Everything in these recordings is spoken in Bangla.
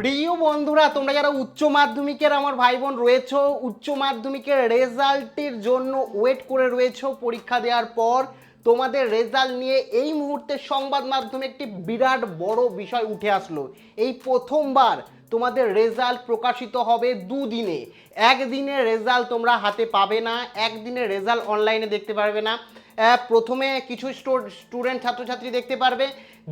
প্রিয় বন্ধুরা, তোমরা যারা উচ্চ মাধ্যমিকের আমার ভাই বোন রয়েছো, উচ্চ মাধ্যমিকের রেজাল্টের জন্য ওয়েট করে রয়েছো পরীক্ষা দেওয়ার পর, তোমাদের রেজাল্ট নিয়ে এই মুহূর্তে সংবাদ মাধ্যমে একটি বিরাট বড় বিষয় উঠে আসলো। এই প্রথমবার তোমাদের রেজাল্ট প্রকাশিত হবে দুদিনে। একদিনে রেজাল্ট তোমরা হাতে পাবে না একদিনে রেজাল্ট অনলাইনে দেখতে পারবে না। প্রথমে কিছু স্টুডেন্ট ছাত্রছাত্রী দেখতে পারবে,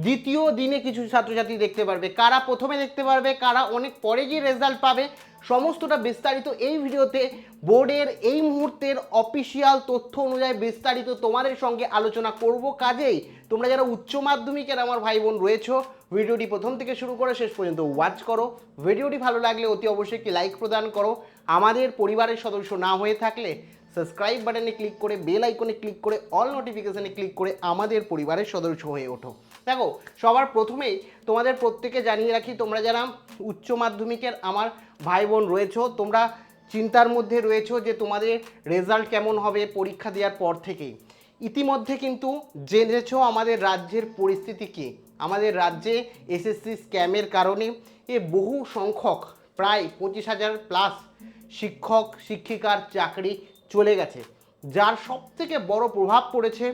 দ্বিতীয় দিনে কিছু ছাত্রছাত্রী দেখতে পারবে। কারা প্রথমে দেখতে পারবে, কারা অনেক পরে গিয়ে রেজাল্ট পাবে, সমস্তটা বিস্তারিত এই ভিডিওতে বোর্ডের এই মুহূর্তের অফিসিয়াল তথ্য অনুযায়ী বিস্তারিত তোমাদের সঙ্গে আলোচনা করব। কাজেই তোমরা যারা উচ্চ মাধ্যমিকের আমার ভাই বোন রয়েছো, ভিডিওটি প্রথম থেকে শুরু করে শেষ পর্যন্ত ওয়াচ করো। ভিডিওটি ভালো লাগলে অতি অবশ্যই একটি লাইক প্রদান করো। আমাদের পরিবারের সদস্য না হয়ে থাকলে সাবস্ক্রাইব বাটনে ক্লিক করে, বেল আইকনে ক্লিক করে, অল নোটিফিকেশনে ক্লিক করে আমাদের পরিবারের সদস্য হয়ে ওঠো। দেখো, সবার প্রথমেই তোমাদের প্রত্যেকে জানিয়ে রাখি, তোমরা যারা উচ্চ মাধ্যমিকের আমার ভাই বোন রয়েছো, তোমরা চিন্তার মধ্যে রয়েছো যে তোমাদের রেজাল্ট কেমন হবে পরীক্ষা দেওয়ার পর থেকেই। ইতিমধ্যে কিন্তু জেনেছো আমাদের রাজ্যের পরিস্থিতি কী? আমাদের রাজ্যে এসএসসি স্ক্যামের কারণে এ বহু সংখ্যক, প্রায় পঁচিশ হাজার প্লাস শিক্ষক, শিক্ষিকার চাকরি চলে গেছে। যার সবথেকে বড় প্রভাব পড়েছে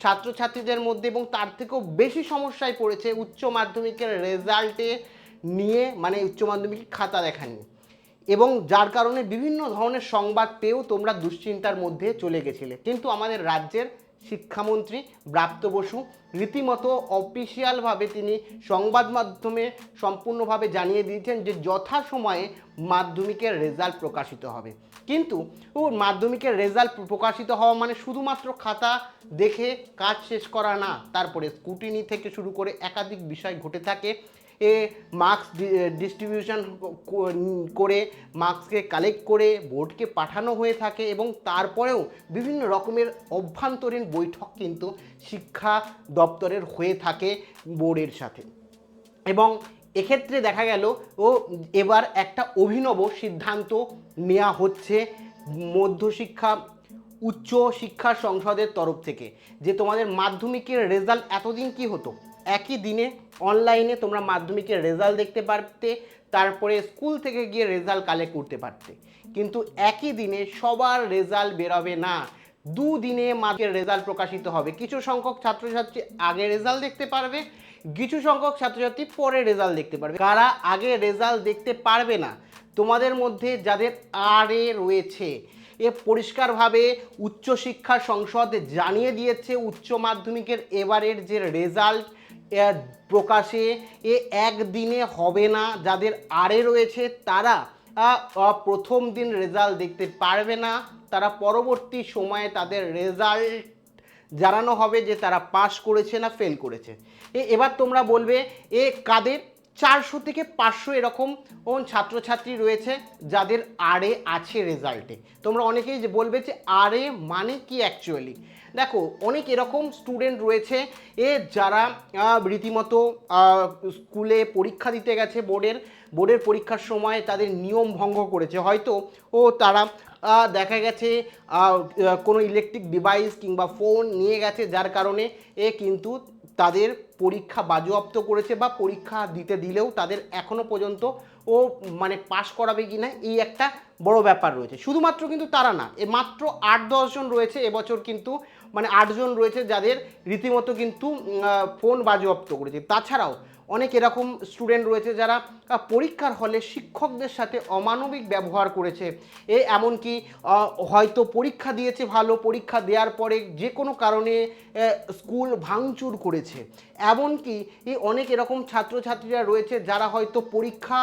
ছাত্রছাত্রীদের মধ্যে এবং তার থেকেও বেশি সমস্যায় পড়েছে উচ্চ মাধ্যমিকের রেজাল্টে নিয়ে মানে উচ্চ মাধ্যমিক খাতা দেখা নিয়ে এবং যার কারণে বিভিন্ন ধরনের সংবাদ পেয়েও তোমরা দুশ্চিন্তার মধ্যে চলে গেছিলে। কিন্তু আমাদের রাজ্যের শিক্ষামন্ত্রী ব্রাত্য বসু রীতিমতো অফিসিয়ালভাবে তিনি সংবাদ মাধ্যমে সম্পূর্ণভাবে জানিয়ে দিয়েছেন যে যথাসময়ে মাধ্যমিকের রেজাল্ট প্রকাশিত হবে। কিন্তু মাধ্যমিকের রেজাল্ট প্রকাশিত হওয়া মানে শুধুমাত্র খাতা দেখে কাজ শেষ করা না, তারপরে স্কুটিনি থেকে শুরু করে একাধিক বিষয় ঘটে থাকে। এ মার্কস ডিস্ট্রিবিউশন করে মার্কসকে কালেক্ট করে বোর্ডকে পাঠানো হয়ে থাকে এবং তারপরেও বিভিন্ন রকমের অভ্যন্তরীণ বৈঠক কিন্তু শিক্ষা দপ্তরের হয়ে থাকে বোর্ডের সাথে। এবং এক্ষেত্রে দেখা গেল, ও এবার একটা অভিনব সিদ্ধান্ত নেওয়া হচ্ছে মধ্যশিক্ষা উচ্চ শিক্ষা সংসদের তরফ থেকে যে তোমাদের মাধ্যমিকের রেজাল্ট এতদিন কি হতো? একই দিনে অনলাইনে তোমরা মাধ্যমিকের রেজাল্ট দেখতে পারতে, তারপরে স্কুল থেকে গিয়ে রেজাল্ট কালেক্ট করতে পারতে। কিন্তু একই দিনে সবার রেজাল্ট বেরোবে না। দুদিনে মাধ্যমিকের রেজাল্ট প্রকাশিত হবে। কিছু সংখ্যক ছাত্রছাত্রী আগে রেজাল্ট দেখতে পারবে, কিছু সংখ্যক ছাত্রছাত্রী পরে রেজাল্ট দেখতে পারবে। কারা আগে রেজাল্ট দেখতে পারবে না, তোমাদের মধ্যে যাদের আরে রয়েছে, এ পরিষ্কারভাবে উচ্চশিক্ষা সংসদ জানিয়ে দিয়েছে, উচ্চ মাধ্যমিকের এবারের যে রেজাল্ট প্রকাশে এ একদিনে হবে না। যাদের আরে রয়েছে, তারা প্রথম দিন রেজাল্ট দেখতে পারবে না। তারা পরবর্তী সময়ে তাদের রেজাল্ট জানানো হবে যে তারা পাশ করেছে না ফেল করেছে। এবার তোমরা বলবে, এ কাদের চারশো থেকে পাঁচশো এরকম ছাত্রছাত্রী রয়েছে যাদের আরে আছে রেজাল্টে তোমরা অনেকেই যে বলবে যে আরে মানে কি অ্যাকচুয়ালি দেখো, অনেক এরকম স্টুডেন্ট রয়েছে এ যারা রীতিমতো স্কুলে পরীক্ষা দিতে গেছে বোর্ডের বোর্ডের পরীক্ষার সময় তাদের নিয়ম ভঙ্গ করেছে। হয়তো, ও তারা দেখা গেছে কোনো ইলেকট্রিক ডিভাইস কিংবা ফোন নিয়ে গেছে যার কারণে এ কিন্তু তাদের পরীক্ষা বাজেয়াপ্ত করেছে বা পরীক্ষা দিতে দিলেও তাদের এখনও পর্যন্ত ও মানে পাশ করাবে কি না, এই একটা বড় ব্যাপার রয়েছে। শুধুমাত্র কিন্তু তারা না, এ মাত্র আট দশজন রয়েছে, এবছর কিন্তু মানে আটজন রয়েছে যাদের রীতিমতো কিন্তু ফোন বাজেয়াপ্ত করেছে। তাছাড়াও অনেক এরকম স্টুডেন্ট রয়েছে যারা পরীক্ষার হলে শিক্ষকদের সাথে অমানবিক ব্যবহার করেছে। এ এমনকি হয়তো পরীক্ষা দিয়েছে ভালো, পরীক্ষা দেওয়ার পরে যে কোনো কারণে স্কুল ভাঙচুর করেছে। এমনকি অনেক এরকম ছাত্রছাত্রীরা রয়েছে যারা হয়তো পরীক্ষা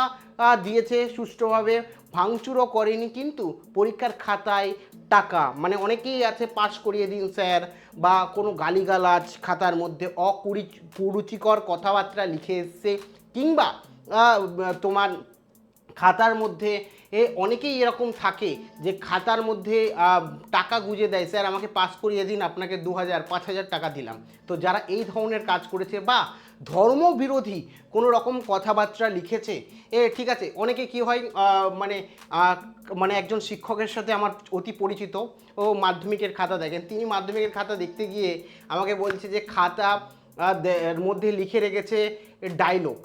দিয়েছে সুষ্ঠুভাবে, ভাঙচুরও করেনি, কিন্তু পরীক্ষার খাতায় টাকা। মানে অনেকেই আছে পাশ করিয়ে দিন স্যার বা কোনো গালিগালাজ খাতার মধ্যে অকুরি কুরুচিকর কথাবার্তা লিখে এসছে কিংবা তোমার খাতার মধ্যে, এ অনেকেই এরকম থাকে যে খাতার মধ্যে টাকা গুজে দেয়, স্যার, আমাকে পাস করিয়ে দিন, আপনাকে দু হাজার পাঁচ হাজার টাকা দিলাম। তো যারা এই ধরনের কাজ করেছে বা ধর্মবিরোধী কোনো রকম কথাবার্তা লিখেছে, এ ঠিক আছে, অনেকে কি হয় মানে মানে একজন শিক্ষকের সাথে আমার অতি পরিচিত, ও মাধ্যমিকের খাতা দেখেন, তিনি মাধ্যমিকের খাতা দেখতে গিয়ে আমাকে বলছে যে খাতা মধ্যে লিখে রেখেছে ডায়লগ।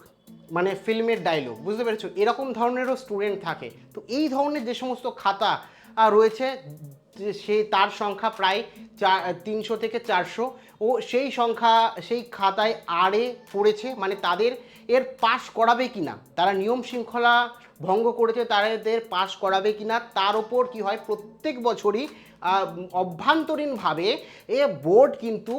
মানে ফিল্মের ডায়লগ বুঝতে পেরেছ? এরকম ধরনেরও স্টুডেন্ট থাকে। তো এই ধরনের যে সমস্ত খাতা রয়েছে সে তার সংখ্যা প্রায় চার, তিনশো থেকে চারশো, ও সেই সংখ্যা, সেই খাতায় আড়ে পড়েছে মানে তাদের এর পাশ করাবে কি না তারা নিয়ম শৃঙ্খলা ভঙ্গ করেছে, তাদের পাশ করাবে কি না তার ওপর কি হয়, প্রত্যেক বছরই অভ্যন্তরীণভাবে এ বোর্ড কিন্তু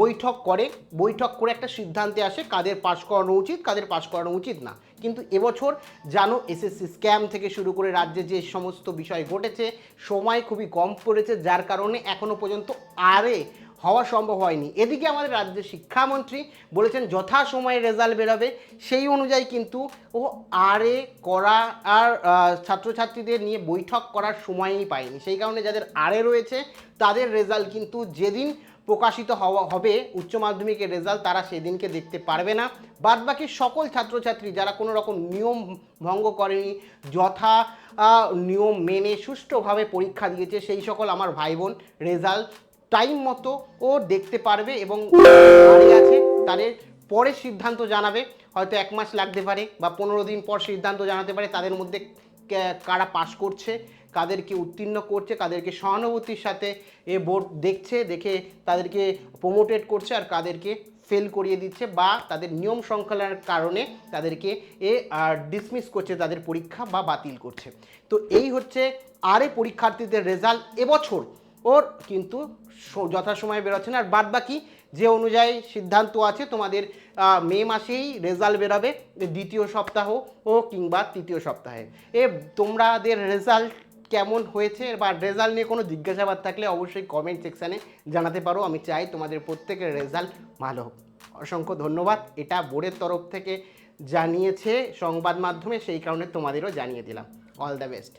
বৈঠক করে বৈঠক করে একটা সিদ্ধান্তে আসে কাদের পাশ করানো উচিত, কাদের পাশ করানো উচিত না। কিন্তু এবছর জানো, এসএসসি স্ক্যাম থেকে শুরু করে রাজ্যে যে সমস্ত বিষয় ঘটেছে, সময় খুবই কম পড়েছে, যার কারণে এখনও পর্যন্ত আরে হওয়া সম্ভব হয়নি। এদিকে আমাদের রাজ্যের শিক্ষামন্ত্রী বলেছেন যথা সময়ে রেজাল্ট বেরোবে। সেই অনুযায়ী কিন্তু ও আরে করা আর ছাত্রছাত্রীদের নিয়ে বৈঠক করার সময়ই পায়নি। সেই কারণে যাদের আরে রয়েছে, তাদের রেজাল্ট কিন্তু যেদিন প্রকাশিত হওয়া, হবে উচ্চ মাধ্যমিকের রেজাল্ট, তারা সেদিনকে দেখতে পারবে না। বাদ বাকি সকল ছাত্রছাত্রী যারা কোনো রকম নিয়ম ভঙ্গ করেনি, যথা নিয়ম মেনে সুষ্ঠুভাবে পরীক্ষা দিয়েছে, সেই সকল আমার ভাই বোন, রেজাল্ট টাইম মতো ও দেখতে পারবে এবং আছে তাদের পরে সিদ্ধান্ত জানাবে। হয়তো এক মাস লাগতে পারে বা পনেরো দিন পর সিদ্ধান্ত জানাতে পারে তাদের মধ্যে কারা পাস করছে কাদেরকে উত্তীর্ণ করছে কাদেরকে সহানুভূতির সাথে এ বোর্ড দেখছে দেখে তাদেরকে প্রমোটেড করছে আর কাদেরকে ফেল করিয়ে দিচ্ছে বা তাদের নিয়ম শৃঙ্খলার কারণে তাদেরকে এ ডিসমিস করছে তাদের পরীক্ষা বা বাতিল করছে। তো এই হচ্ছে আরে পরীক্ষার্থীদের রেজাল্ট এবছর। ওর কিন্তু যথাসময়ে বেরোচ্ছে না। আর বাদ বাকি যে অনুযায়ী সিদ্ধান্ত আছে, তোমাদের মে মাসেই রেজাল্ট বেরোবে দ্বিতীয় সপ্তাহ ও কিংবা তৃতীয় সপ্তাহে। এ তোমাদের রেজাল্ট কেমন হয়েছে বা রেজাল্ট নিয়ে কোনো জিজ্ঞাসাবাদ থাকলে অবশ্যই কমেন্ট সেকশানে জানাতে পারো। আমি চাই তোমাদের প্রত্যেকের রেজাল্ট ভালো হোক। অসংখ্য ধন্যবাদ। এটা বোর্ডের তরফ থেকে জানিয়েছে সংবাদ মাধ্যমে, সেই কারণে তোমাদেরও জানিয়ে দিলাম। All the best